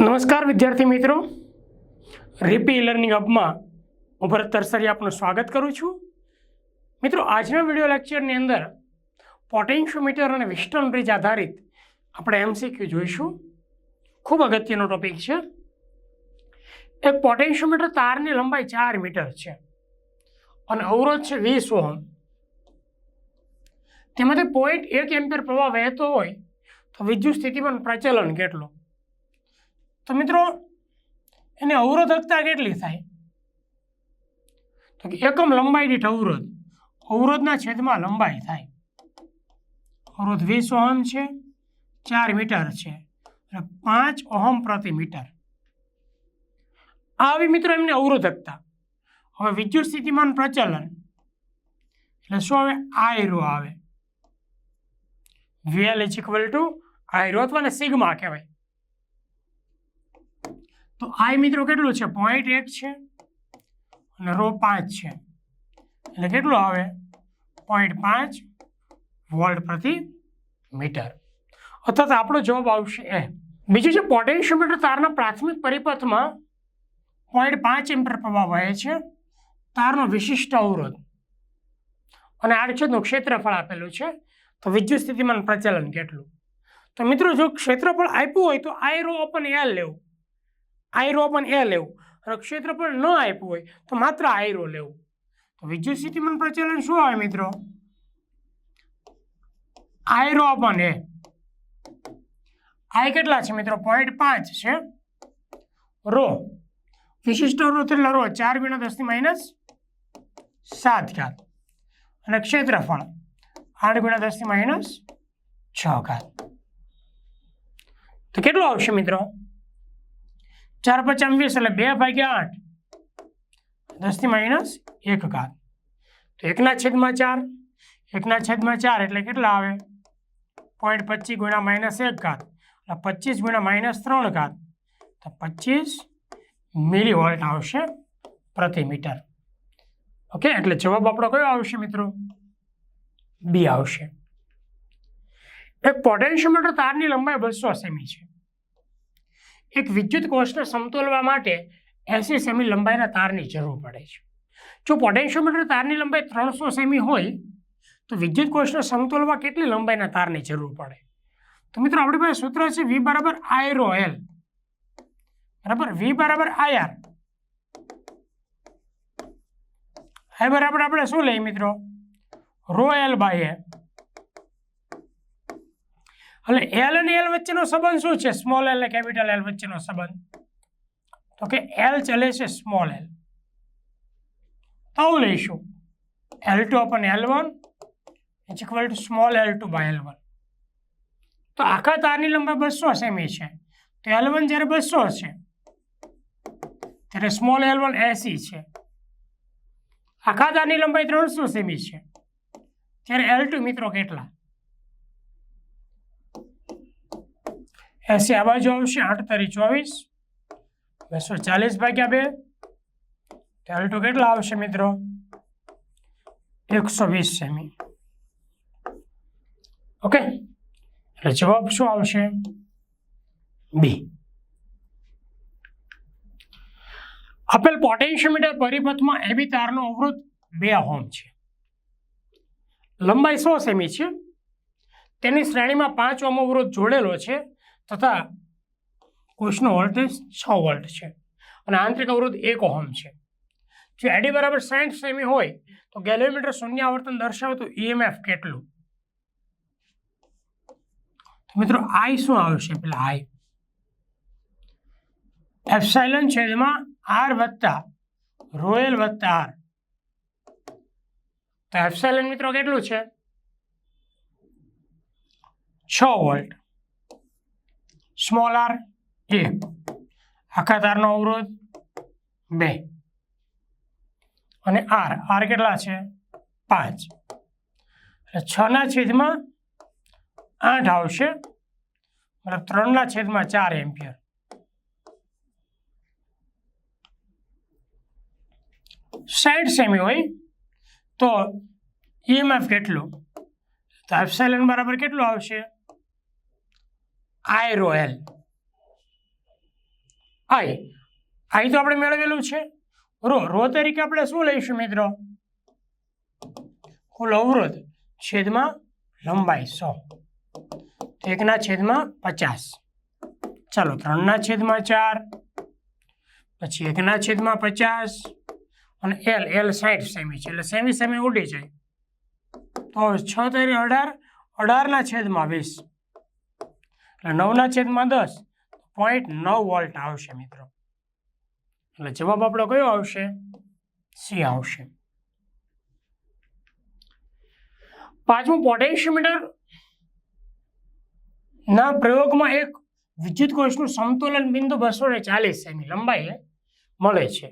નમસ્કાર, વિદ્યાર્થી મિત્રો. રીપી લર્નિંગ હબમાં હું ભરત તરસરી આપનું સ્વાગત કરું છું. મિત્રો, આજના વીડિયો લેક્ચરની અંદર પોટેન્શિયોમીટર અને વિસ્ટન બ્રિજ આધારિત આપણે એમસીક્યુ જોઈશું. ખૂબ અગત્યનો ટોપિક છે. એક પોટેન્શિયોમીટર તારની લંબાઈ ચાર મીટર છે અને અવરોધ છે વીસ ઓહમ. તેમાંથી પોઈન્ટ એક એમ્પિયર પ્રવાહ વહેતો હોય તો વિદ્યુત સ્થિતિમાન પ્રચલન કેટલું? તો મિત્રો, એને અવરોધકતા કેટલી થાય? તો કે એકમ લંબાઈ દીઠ અવરોધ. અવરોધના છેદમાં લંબાઈ થાય. અવરોધ વીસ ઓહમ છે, ચાર મીટર છે અને પાંચ ઓહમ પ્રતિ મીટર. આવી મિત્રો એમની અવરોધકતા. હવે વિદ્યુત સ્થિતિમાન પ્રચલન, એટલે શું આવે? આયરો આવે. વીએલ ઇઝ ઇક્વલ ટુ આયરો અથવા સિગ્મા કહેવાય. તો આઈ મિત્રો કેટલું છે? પોઈન્ટ એક છે અને રો પાંચ છે. એટલે કેટલું આવે? પોઈન્ટ પાંચ વોલ્ટ પ્રતિ મીટર અથવા આપણો જવાબ આવશે એ બીજું છે પોટેન્શિયોમીટર તારના પ્રાથમિક પરિપથમાં પોઈન્ટ પાંચ એમ્પર પ્રવાહ વહે છે. તારનો વિશિષ્ટ અવરોધ. અને આડછેદનું ક્ષેત્રફળ આપેલું છે. તો વિદ્યુત સ્થિતિમાન પ્રચલન કેટલું? તો મિત્રો, જો ક્ષેત્રફળ આપ્યું હોય તો આઈ રો ઓપન એલ લેવું. આયરો પણ એ લેવું. અને ક્ષેત્રફળ ન આપ્યું હોય તો માત્ર આયરો લેવું. તો વિદ્યુત સ્થિતિમાન પ્રચલન શું આવે મિત્રો? આયરો પણ એ. આય કેટલા છે મિત્રો? પોઈન્ટ પાંચ છે. રો. વિશિષ્ટ રો થયેલા રો. ચાર ગુણ્યા દસની માઇનસ સાત ઘાત. અને ક્ષેત્રફળ આઠ ગુણ્યા દસની માઇનસ છ ઘાત. તો કેટલું આવશે મિત્રો? ચાર પચાસ વીસ એટલે બે ભાગ્યા આઠ. દસથી માઇનસ એક ઘાત. તો એકના છેદમાં ચાર, એકના છેદમાં ચાર એટલે કેટલા આવે? પોઈન્ટ પચીસ ગુણ્યા માઇનસ એક ઘાત. એટલે પચીસ ગુણ્યા માઇનસ ત્રણ ઘાત. તો પચીસ મિલી વોલ્ટ આવશે પ્રતિ મીટર. ઓકે? એટલે જવાબ આપણો કયો આવશે મિત્રો? બી આવશે. એક પોટેન્શિયોમીટર તારની લંબાઈ બસો સેમી છે. એક વિદ્યુત કોષને સમતોલવા માટે એસી સેમી લંબાઈના તારની જરૂર પડે છે. જો પોટેન્શિયોમીટર તારની લંબાઈ ત્રણસો સેમી હોય, તો વિદ્યુત કોષને સમતોલવા કેટલી લંબાઈના તારની જરૂર પડે? તો મિત્રો, આપણી પાસે સૂત્ર છે વી બરાબર આયરો એલ. બરાબર? વી બરાબર આઈ આર. બરાબર આપણે શું લઈએ મિત્રો? Rho L by A. એટલે એલ અને એલ વચ્ચેનો સંબંધ શું છે? સ્મોલ એલ અને કેપિટલ એલ વચ્ચેનો સંબંધ. તો કે એલ ચલે છે સ્મોલ એલ આવું લઈશું. L two upon L one is equal to small L two by L one તો આખા તારની લંબાઈ બસો સેમી છે. તો એલ વન જ્યારે બસો છે ત્યારે સ્મોલ એલ વન એસી છે. આખા તારની લંબાઈ ત્રણસો સેમી છે. ત્યારે એલ ટુ મિત્રો કેટલા? એસી આ આવશે, આઠ તારી ચોવીસ. બસો ચાલીસ ભાગ્યા બે. એલ ટુ કેટલા આવશે મિત્રો? એકસો વીસ સેમી ઓકે એટલે જવાબ શું આવશે? બી આપેલ પોટેન્શિયોમીટર પરિપથમાં એબી તારનો અવરોધ બે હોમ છે. લંબાઈ સો સેમી છે. તેની શ્રેણીમાં પાંચ ઓમ અવરોધ જોડેલો છે. તથા કોષનો વોલ્ટેજ છ વોલ્ટ છે અને આંતરિક અવરોધ એક ઓહમ છે. જો એડી બરાબર સાઠ સેમી હોય, તો ગેલોમીટર શૂન્ય આવર્તન દર્શાવતું ઈએમએફ કેટલું? તો મિત્રો આઈ શું આવશે પેલા આઈ એફસાઇલન છે એમાં આર વત્તા રોયલ વત્તા આર તો એફસાઇલન મિત્રો કેટલું છે? છ વોલ્ટ. સ્મોલ આર એ આખા તારનો અવરોધ બે. અને આર આર કેટલા છે? પાંચ. એટલે છના છેદમાં આઠ આવશે. મતલબ ત્રણના છેદમાં ચાર એમ્પિયર. સાઈડ સેમી હોય તો ઈએમએફ કેટલું? તો એફસાઇલન બરાબર કેટલું આવશે? આઈ રો એલ આઈ આઈ તો આપણે મેળવેલું છે. રો રો તરીકે આપણે શું લઈશું મિત્રો? કુલ અવરોધ છેદમાં લંબાઈ સો. એકના છેદમાં પચાસ. ચાલો, ત્રણના છેદમાં ચાર. પછી એકના છેદમાં પચાસ. અને એલ એલ સાઠ સેમી છે. એટલે સેમી સેમી ઉડી જાય. તો છ તેરી અઢાર, અઢારના છેદમાં વીસ. એટલે નવના છેદમાં દસ પોઈન્ટ નવ વોલ્ટ આવશે મિત્રો. એટલે જવાબ આપણો કયો આવશે? સી આવશે. પાંચમું પોટેન્શિયોમીટર ના પ્રયોગમાં એક વિદ્યુત કોષનું સંતુલન બિંદુ બસો ને ચાલીસ સેમી લંબાઈએ મળે છે.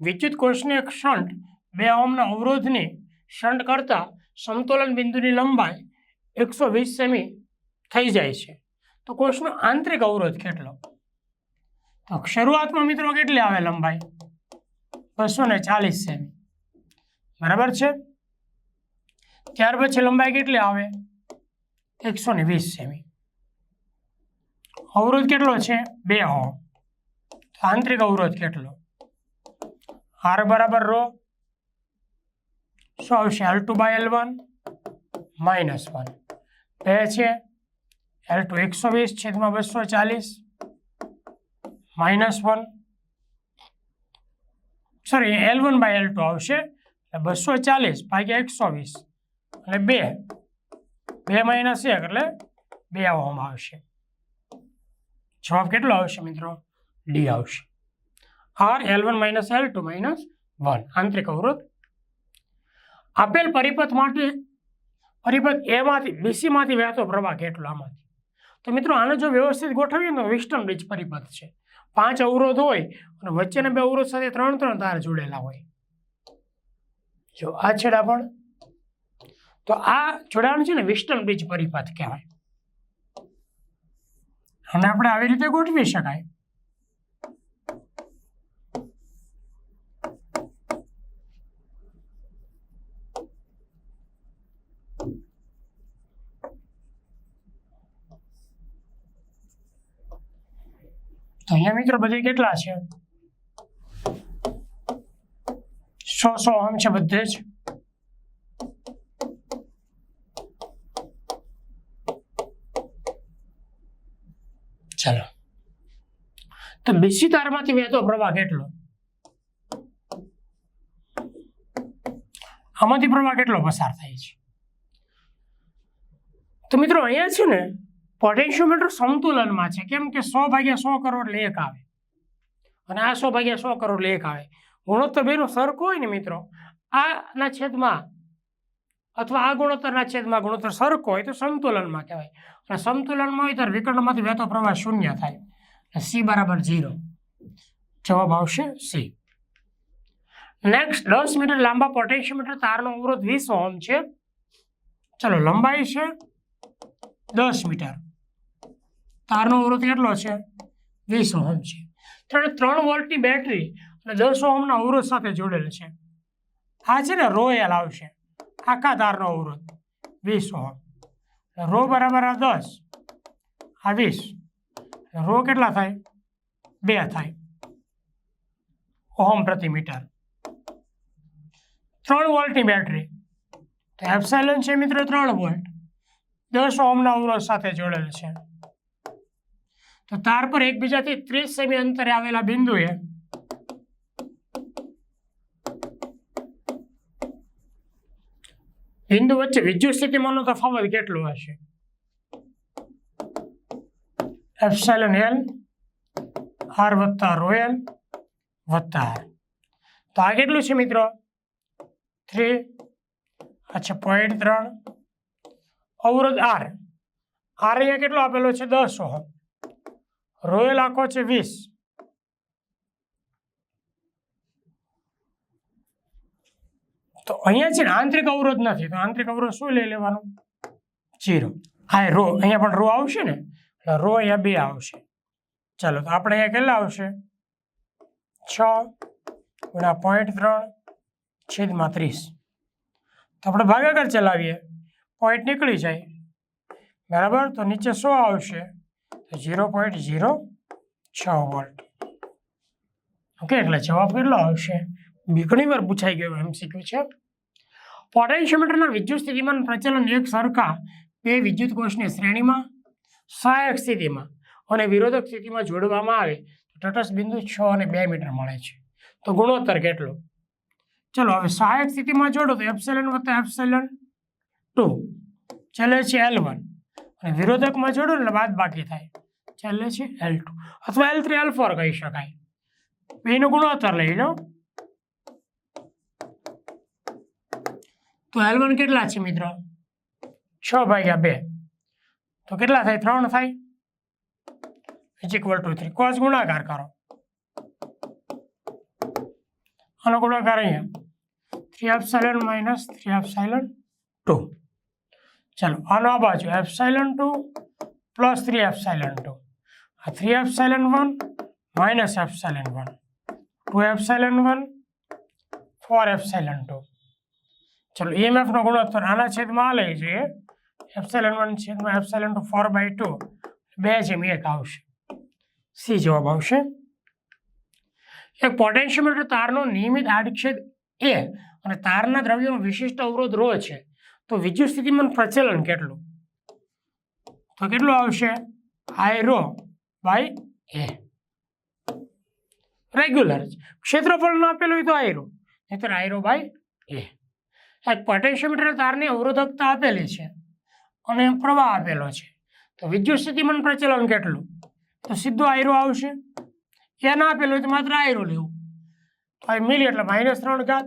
વિદ્યુત કોષને એક શંટ બે ઓમના અવરોધની શંટ કરતા સંતુલન બિંદુની લંબાઈ એકસો વીસ સેમી થઈ જાય છે. તો કોષનો આંતરિક અવરોધ કેટલો? તો શરૂઆતમાં મિત્રો કેટલી આવે લંબાઈ? બસો ને ચાલીસ સેમી. બરાબર છે? ત્યાર પછી લંબાઈ કેટલી આવે? એકસો ને વીસ સેમી. અવરોધ કેટલો છે? બે હો. આંતરિક અવરોધ કેટલો? આર બરાબર રો. શું આવશે? L two by L one minus one બે છે? એલ ટુ એકસો વીસ છેદમાં બસો ચાલીસ. Minus one sorry L one by L two આવશે. એટલે બસો ચાલીસ ભાગ્યા એકસો વીસ. એટલે બે. બે માઇનસ એક એટલે બે આવવામાં આવશે. જવાબ કેટલો આવશે મિત્રો? ડી આવશે. R L one minus L two minus one આંતરિક અવરોધ. આપેલ પરિપથ માટે, પરિપથ એમાંથી બીસીમાંથી વહેતો પ્રવાહ કેટલો? આમાંથી. તો મિત્રો, આને જો વ્યવસ્થિત ગોઠવીએ તો વિસ્ટન બ્રિજ પરિપથ છે. પાંચ અવરોધ હોય અને વચ્ચેના બે અવરોધ સાથે ત્રણ ત્રણ તાર જોડેલા હોય. જો આ છેડા પણ, તો આ જોડાણ છે ને વિસ્ટન બ્રિજ પરિપથ કહેવાય. અને આપણે આવી રીતે ગોઠવી શકાય. તો અહીંયા મિત્રો બધી કેટલા છે સો સો ઓમ છે બધે જ ચાલો તો બીસી તારમાંથી વહેતો પ્રવાહ કેટલો? આમાંથી પ્રવાહ કેટલો પસાર થાય છે? તો મિત્રો, અહીંયા છે ને પોટેન્શિયોમીટર સંતુલનમાં છે. કેમ કે સો ભાગ્યા સો કરોડ લેખ આવે. અને આ સો ભાગ્યા સો કરોડ લેખ આવે. ગુણોત્તર બેનો સરખો હોય ને મિત્રો? આના છેદમાં અથવા આ ગુણોત્તરના છેદમાં ગુણોત્તર સરખો હોય તો સંતુલનમાં કહેવાય. અને સંતુલનમાં હોય ત્યારે વિકર્ણમાંથી વહેતો પ્રવાહ શૂન્ય થાય. સી બરાબર ઝીરો. જવાબ આવશે સી. નેક્સ્ટ દસ મીટર લાંબા પોટેન્શિયોમીટર તારનો અવરોધ વીસ ઓમ છે. ચલો, લંબાઈ છે દસ મીટર. તારનો અવરોધ કેટલો છે? વીસ ઓહમ છે. ત્રણે ત્રણ વોલ્ટની બેટરી અને દસ ઓહમના અવરોધ સાથે જોડેલ છે. આ છે ને રોયલ આવશે. આખા તારનો અવરોધ. વીસ ઓહમ. રો બરાબર આ દસ. આ વીસ. રો કેટલા થાય? બે થાય. ઓહમ પ્રતિ મીટર. ત્રણ વોલ્ટની બેટરી. તો એપ્સાઇલન છે મિત્રો ત્રણ વોલ્ટ. દસ ઓહમના અવરોધ સાથે જોડેલ છે. તો તાર પર એકબીજાથી ત્રીસ સેમી અંતરે આવેલા બિંદુએ બિંદુ વચ્ચે વિદ્યુત સ્થિતિમાનનો તફાવત કેટલો હશે? એપ્સાઇલન એલ, આર વત્તા રોયલ વત્તા આર. તો આ કેટલું છે મિત્રો? થ્રી. અચ્છા પોઈન્ટ ત્રણ. અવરોધ આર. આર અહીંયા કેટલો આપેલો છે? દસ ઓહમ. રોયલ આખો છે વીસ. તો અહીંયા છે ને આંતરિક અવરોધ નથી, તો આંતરિક અવરોધ શું લઈ લેવાનું? જીરો હા રો, અહીંયા પણ રો આવશે ને? રો અહીંયા બે આવશે. ચાલો, તો આપણે અહીંયા કેટલા આવશે? છ ગુણા પોઈન્ટ ત્રણ છેદમાં ત્રીસ. તો આપણે ભાગાકાર ચલાવીએ. પોઈન્ટ નીકળી જાય. બરાબર? તો નીચે સો આવશે. તો ઝીરો પોઈન્ટ ઝીરો છ વોલ્ટ. ઓકે, એટલે જવાબ કેટલો આવશે? ઘણી વાર પૂછાઈ ગયો એમસીક્યુ છે. પોટેન્શિયોમીટરના વિદ્યુત સ્થિતિમાન પ્રચલન એક સરખા બે વિદ્યુત કોષની શ્રેણીમાં સહાયક સ્થિતિમાં અને વિરોધક સ્થિતિમાં જોડવામાં આવે તો તટસ્થ બિંદુ છ અને બે મીટર મળે છે. તો ગુણોત્તર કેટલો? ચલો, હવે સહાયક સ્થિતિમાં જોડો તો એપ્સેલન વત્તા એપ્સેલન ટુ. ચાલે છે એલ વન. અને વિરોધકમાં જોડો એટલે બાદ બાકી થાય. ચાલે છે એલ ટુ અથવા એલ થ્રી એલ ફોર કહી શકાય. બેનો ગુણોત્તર લઈ લો. તો એલ વન કેટલા છે મિત્રો? છ ભાગ્યા બે. તો કેટલા થાય? ત્રણ થાય. Is equal to three cos ગુણાકાર કરો. આનો ગુણાકાર અહીંયા. Three epsilon minus three epsilon two ચાલો આનો આ બાજુ epsilon two plus three epsilon two three epsilon one, minus epsilon one. Two epsilon one, four epsilon two. ચલો ઈએમએફનો ગુણોત્તર આના છેદમાં આ લઈ જઈએ એપ્સાઇલન વન છેદમાં epsilon two, four by two. બે જેમ એક આવશે. સી જવાબ આવશે. એક પોટેન્શિયોમીટર તારનો નિયમિત આડછેદ એ અને તારના દ્રવ્યનો વિશિષ્ટ અવરોધ રો છે. તો વિદ્યુત સ્થિતિમાન પ્રચલન કેટલું? તો કેટલું આવશે? આયરો બાય એ રેગ્યુલર ક્ષેત્રફળ ન આપેલું હોય તો આયરો નહીતર આયરો બાય એ એક પોટેન્શિયોમીટર તારની અવરોધકતા આપેલી છે અને પ્રવાહ આપેલો છે. તો વિદ્યુત સ્થિતિમાન પ્રચલન કેટલું? તો સીધો આયરો આવશે. એ ના આપેલું હોય તો માત્ર આયરો લેવું. તો મિલી એટલે માઇનસ ત્રણ ઘાત.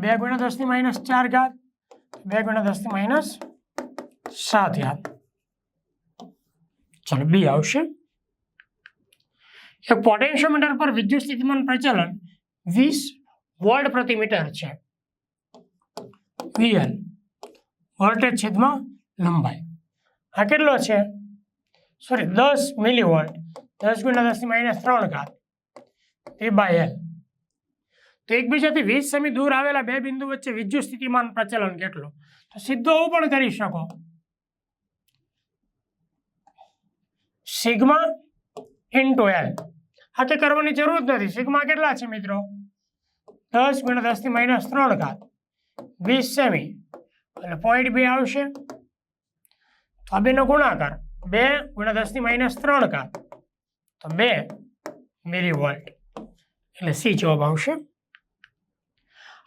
બે ગુણ્યા દસની માઇનસ ચાર ઘાત. બે ગુણ્યા દસની માઇનસ સાત યાદ. ચાલો, બી આવશે. એક પોટેન્શિયોમીટર પર વિદ્યુત સ્થિતિમાન પ્રચલન વીસ વોલ્ટ પ્રતિ મીટર છે. વીએલ. વોલ્ટેજ છેદમાં લંબાઈ. આ કેટલો છે? સોરી, દસ મિલી વોલ્ટ દસ ગુણ્યા દસની માઇનસ ત્રણ ઘાત. એ બાય એલ તો એકબીજાથી વીસ સેમી દૂર આવેલા બે બિંદુ વચ્ચે વિદ્યુત સ્થિતિમાન પ્રચલન કેટલું? તો સીધો હું પણ કરી શકો. Sigma into L. આ તે કરવાની જરૂર જ નથી. સિગ્મા કેટલા છે મિત્રો? દસ ગુણ્યા દસની માઇનસ ત્રણ ઘાત. વીસ સેમી. એટલે પોઈન્ટ બે આવશે. તો આ બેનો ગુણાકાર. બે ગુણ્યા દસની માઇનસ ત્રણ ઘાત. તો બે મિલી વોલ્ટ એટલે સી જવાબ આવશે.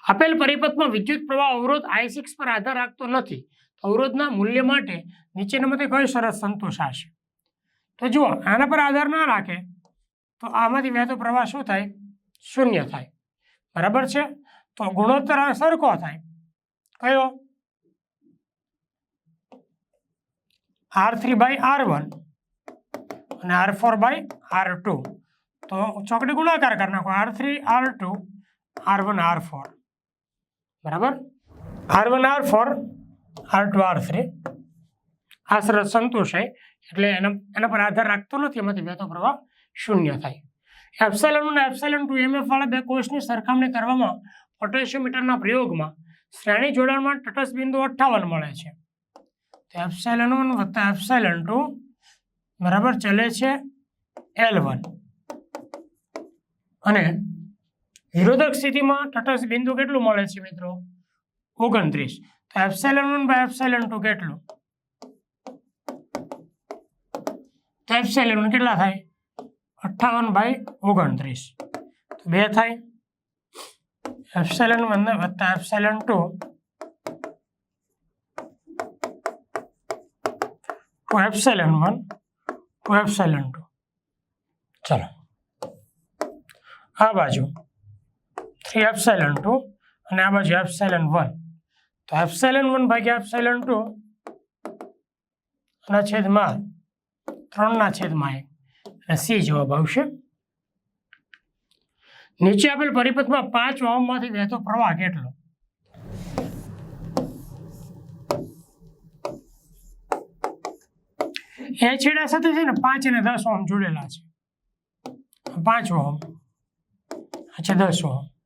આપેલ પરિપથમાં વિદ્યુત પ્રવાહ અવરોધ આઈ સિક્સ પર આધાર રાખતો નથી અવરોધના મૂલ્ય માટે નીચેનામાંથી કઈ શરત સંતોષાશે? તો જુઓ, આના પર આધાર ના રાખે, તો આમાંથી વહેતો પ્રવાહ શું થાય? શૂન્ય થાય. બરાબર છે? તો ગુણોત્તર સરખો થાય. કયો? R three by R one અને R four by R two તો ચોકડી ગુણાકાર કરી નાખો. R three R two R one R four બરાબર? R one R four R two R three આ સરસ સંતોષાય એટલે એના એના પર આધાર રાખતો નથી, એમાંથી વહેતો પ્રવાહ શૂન્ય થાય. એપ્સાઇલન અને એપ્સાઇલન ટુ એમએફ વાળા બે કોષની સરખામણી કરવામાં પોટેશિયોમીટરના પ્રયોગમાં શ્રેણી જોડાણમાં તટસ્થ બિંદુ અઠ્ઠાવન મળે છે. તો એપ્સાઇલન વન વત્તા એપ્સાઇલન ટુ બરાબર, ચલે છે એલ વન અને વિરોધક સ્થિતિમાં તટસ્થ બિંદુ કેટલું મળે છે મિત્રો? ઓગણત્રીસ. તો epsilon one by epsilon two કેટલું? તો એપ્સાઇલન કેટલા થાય? અઠ્ઠાવન બાય ઓગણત્રીસ. તો બે થાય. એપ્સાઇલન વન વત્તા epsilon two. Two epsilon one two epsilon two. ચલો. આ બાજુ થ્રી એપ્સાઇલન ટુ અને આ બાજુ એપ્સાઇલન વન. તો એપ્સાઇલન વન ભાગ્યા એપ્સાઇલન ટુ ના છેદમાં ત્રણના છેદમાં એક. અને સી જવાબ આવશે. નીચે આપેલ પરિપથમાં પાંચ વાહનમાંથી વહેતો પ્રવાહ કેટલો? એ છેડા સાથે છે ને પાંચ અને દસ ઓમ જોડેલા છે. પાંચ ઓમ અચ્છા, દસ ઓમ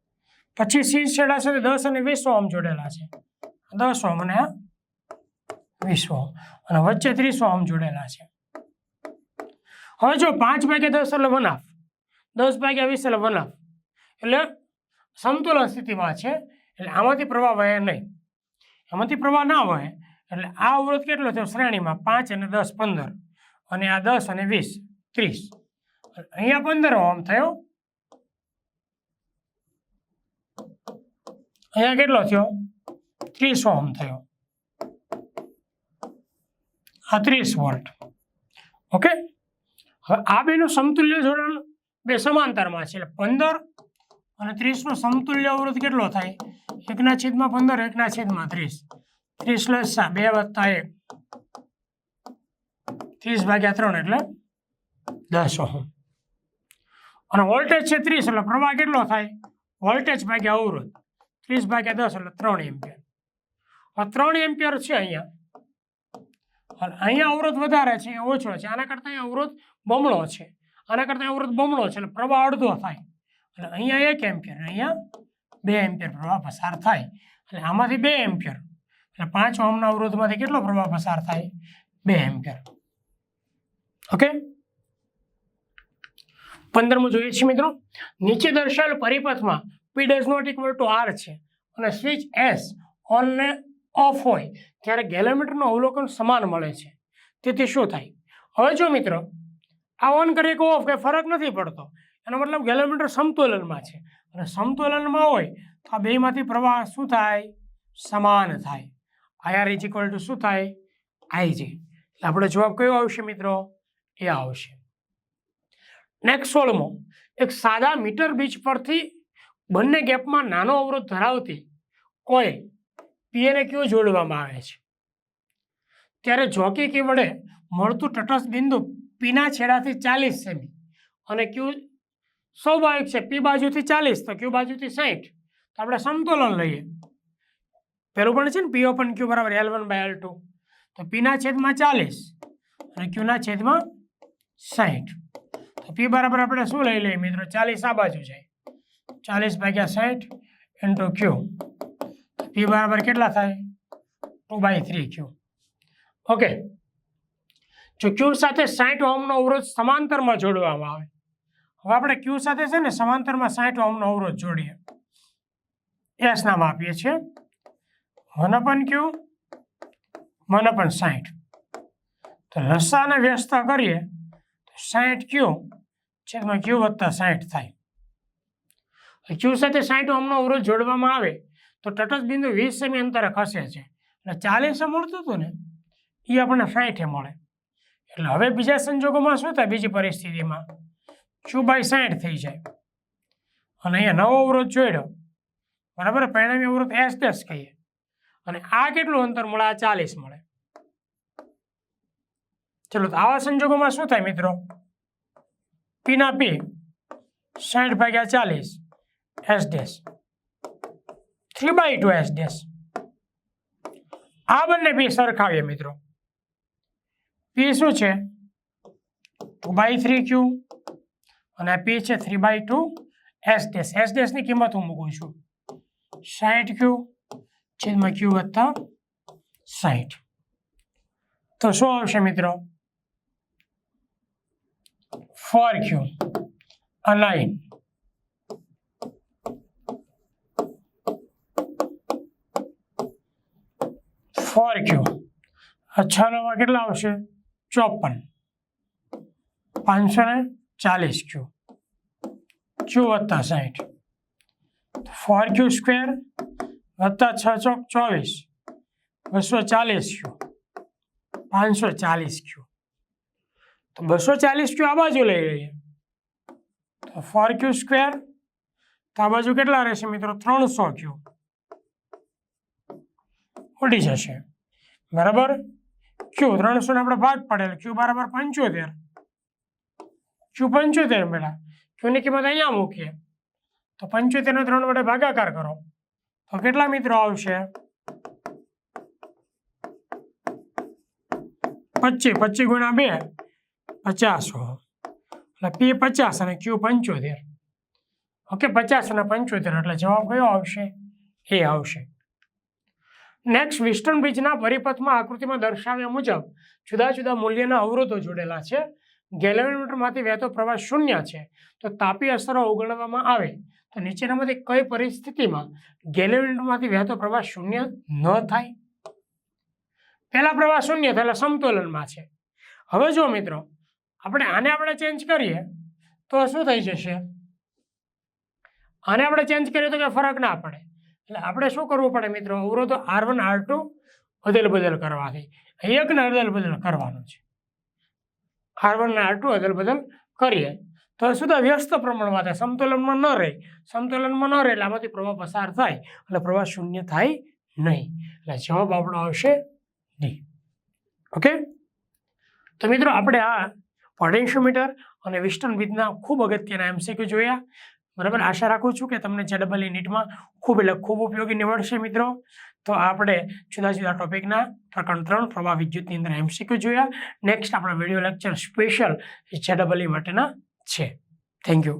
પછી સી છેડા છે દસ અને વીસ ઓમ જોડેલા છે. દસ ઓમ અને વીસ ઓમ. અને વચ્ચે ત્રીસ ઓમ જોડેલા છે. હવે જો પાંચ ભાગ્યા દસ એટલે વન હાફ દસ ભાગ્યા વીસ એટલે વન હાફ એટલે સમતુલન સ્થિતિમાં છે. એટલે આમાંથી પ્રવાહ વહે નહીં. આમાંથી પ્રવાહ ના વહે. એટલે આ અવરોધ કેટલો થયો? શ્રેણીમાં પાંચ અને દસ પંદર. અને આ દસ અને વીસ, ત્રીસ. અહીંયા પંદર ઓમ થયો. અહીંયા કેટલો થયો? ત્રીસ ઓહમ થયો. આ ત્રીસ વોલ્ટ. ઓકે? હવે આ બેનું સમતુલ્ય જોડાણ બે સમાંતરમાં છે. એટલે પંદર અને ત્રીસનો સમતુલ્ય અવરોધ કેટલો થાય? એકના છેદમાં પંદર, એકના છેદમાં ત્રીસ. ત્રીસ લસા બે વત્તા એક. ત્રીસ ભાગ્યા ત્રણ એટલે દસ ઓહમ. અને વોલ્ટેજ છે ત્રીસ, એટલે પ્રવાહ કેટલો થાય? વોલ્ટેજ ભાગ્યા અવરોધ. ત્રીસ ભાગ્યા દસ એટલે ત્રણ એમ્પિયર. આ ત્રણ એમ્પિયર છે અહીંયા. અહીંયા અવરોધ વધારે છે ઓછો છે. આના કરતાં અહીંયા અવરોધ બમણો છે. આના કરતાં અવરોધ બમણો છે એટલે પ્રવાહ અડધો થાય. એટલે અહીંયા એક એમ્પિયર, અહીંયા બે એમ્પિયર પ્રવાહ પસાર થાય. એટલે આમાંથી બે એમ્પિયર. એટલે પાંચ ઓમના અવરોધમાંથી કેટલો પ્રવાહ પસાર થાય? બે એમ્પિયર. ઓકે? પંદરમું જોઈએ છીએ મિત્રો. નીચે દર્શાવેલ પરિપથમાં P does not equal to R છે. અને સ્વિચ એસ ઓન ને ઓફ હોય, ત્યારે ગેલોમીટરનું અવલોકન સમાન મળે છે. તેથી શું થાય? હવે જો મિત્રો, આ ઓન કરીએ કે ઓફ કંઈ ફરક નથી પડતો. એનો મતલબ ગેલોમીટર સમતોલનમાં છે. અને સમતોલનમાં હોય, તો આ બેમાંથી પ્રવાહ શું થાય? સમાન થાય. આઈઆર ઇઝ ઇક્વલ ટુ શું થાય? આઈજી એટલે આપણો જવાબ કયો આવશે મિત્રો? એ આવશે. નેક્સ્ટ સોળમો એક સાદા મીટર બીચ પરથી બંને ગેપમાં નાનો અવરોધ ધરાવતી કોઇલ પી અને ક્યુ જોડવામાં આવે છે. ત્યારે જોકી કી વડે મળતું તટસ્થ બિંદુ પીના છેડાથી ચાલીસ સેમી અને ક્યુ સ્વાભાવિક છે પી બાજુથી ચાલીસ, તો ક્યુ બાજુથી સાઠ તો આપણે સંતુલન લઈએ. પેલું પણ છે ને પી ઓપન ક્યુ બરાબર L one by L two. તો પીના છેદમાં ચાલીસ અને ક્યુના છેદમાં સાઠ તો પી બરાબર આપણે શું લઈ લઈએ મિત્રો? ચાલીસ આ બાજુ છે ચાલીસ ભાગ્યા સાઠ ઇન્ટુ ક્યુ પી બરાબર કેટલા થાય? Two by three Q okay જો ક્યુ સાથે સાઠ ઓમનો અવરોધ સમાંતરમાં જોડવામાં આવે. હવે આપણે ક્યુ સાથે છે ને સમાંતરમાં સાઠ ઓમનો અવરોધ જોડીએ. એસ નામ આપીએ છીએ. One upon Q one upon સાઠ. તો લસાને વ્યસ્ત કરીએ તો સાઠ ક્યુ છેદમાં ક્યુ વત્તા સાઠ થાય. ક્યુ સાથે સાઠ ઓમનો અવરોધ જોડવામાં આવે તો તટસ્થ બિંદુ વીસ સેમી અંતરે ખસે છે. એટલે ચાલીસે મળતું હતું ને એ આપણને સાઠે મળે. એટલે હવે બીજા સંજોગોમાં શું થાય? બીજી પરિસ્થિતિમાં ક્યુ બાય સાઠ થઈ જાય. અને અહીંયા નવો અવરોધ જોડ્યો. બરાબર? પરિણામી અવરોધ એસ દસ કહીએ. અને આ કેટલું અંતર મળે? આ ચાલીસ મળે. ચલો, તો આવા સંજોગોમાં શું થાય મિત્રો? પીના પી સાઠ ભાગ્યા ચાલીસ. S dash three by two S dash આ બંને પી સરખાવીએ મિત્રો. પી શું છે? ટુ બાય થ્રી ક્યુ અને પી છે three by two S dash S ડેશની કિંમત હું મૂકું છું? સાહીઠ ક્યુ છેદમાં ક્યુ વત્તા સાહીઠ તો શું આવશે મિત્રો? ફોર ક્યુ અલાઇન ફોર ક્યુ? છ નવા કેટલા આવશે? ચોપન. પાંચસો ને ચાલીસ ક્યુ. ક્યુ વત્તા સાઠ ફોર ક્યુ સ્ક્વેર વત્તા છ ચોક ચોવીસ. બસો ચાલીસ ક્યુ. પાંચસો ચાલીસ ક્યુ. તો બસો ચાલીસ ક્યુ આ બાજુ લઈ લઈએ. તો ફોર ક્યુ સ્ક્વેર તો આ બાજુ કેટલા રહેશે મિત્રો? ત્રણસો ક્યુ. ઉડી જશે. બરાબર? ક્યુ ત્રણસો ને આપણે ભાગ પડેલ. ક્યુ બરાબર પંચોતેર. ક્યુ પંચોતેર મેળા. ક્યુની કિંમત અહીંયા મૂકીએ. તો પંચોતેરને ત્રણ વડે ભાગાકાર કરો. તો કેટલા મિત્રો આવશે? પચીસ. પચીસ ગુણ્યા બે. પચાસ. એટલે પી પચાસ અને ક્યુ પંચોતેર. ઓકે, પચાસ અને પંચોતેર. એટલે જવાબ કયો આવશે? એ આવશે. નેક્સ્ટ વિસ્ટર્ન બ્રિજના પરિપથમાં આકૃતિમાં દર્શાવ્યા મુજબ જુદા જુદા મૂલ્યના અવરોધો જોડેલા છે. ગેલેવોમીટરમાંથી વહેતો પ્રવાહ શૂન્ય છે. તો તાપી અસરો અવગણવામાં આવે. તો નીચેનામાંથી કઈ પરિસ્થિતિમાં ગેલેલિનમાંથી વહેતો પ્રવાહ શૂન્ય ન થાય? પહેલા પ્રવાહ શૂન્ય થયેલા સમતોલનમાં છે. હવે જો મિત્રો, આપણે આને આપણે ચેન્જ કરીએ તો શું થઈ જશે? આને આપણે ચેન્જ કરીએ તો કે ફરક ના પડે. એટલે આપણે શું કરવું પડે મિત્રો? અવરોધો આર વન આર ટુ અદલ બદલ કરવાથી. એકને અદલ બદલ કરવાનું છે. આર વન આર ટુ અદલ બદલ કરીએ. તો થાય? વ્યસ્ત પ્રમાણમાં થાય. સમતુલનમાં ન રહે. સમતુલનમાં ન રહે એટલે આમાંથી પ્રવાહ પસાર થાય. એટલે પ્રવાહ શૂન્ય થાય નહીં. એટલે જવાબ આપણો આવશે ડી ઓકે? તો મિત્રો, આપણે આ પોટેન્શિયોમીટર અને વિસ્ટન વિદના ખૂબ અગત્યના એમસીક્યુ જોયા. બરાબર? આશા રાખું છું કે તમને જેડબલ નીટમાં ખૂબ એટલે ખૂબ ઉપયોગી નીવડશે મિત્રો. તો આપણે જુદા જુદા ટોપિકના પ્રકરણ ત્રણ પ્રવાહ વિદ્યુતની અંદર એમસીક્યુ જોયા. નેક્સ્ટ આપણા વીડિયો લેક્ચર સ્પેશિયલ જેડબલ માટેના છે. Thank you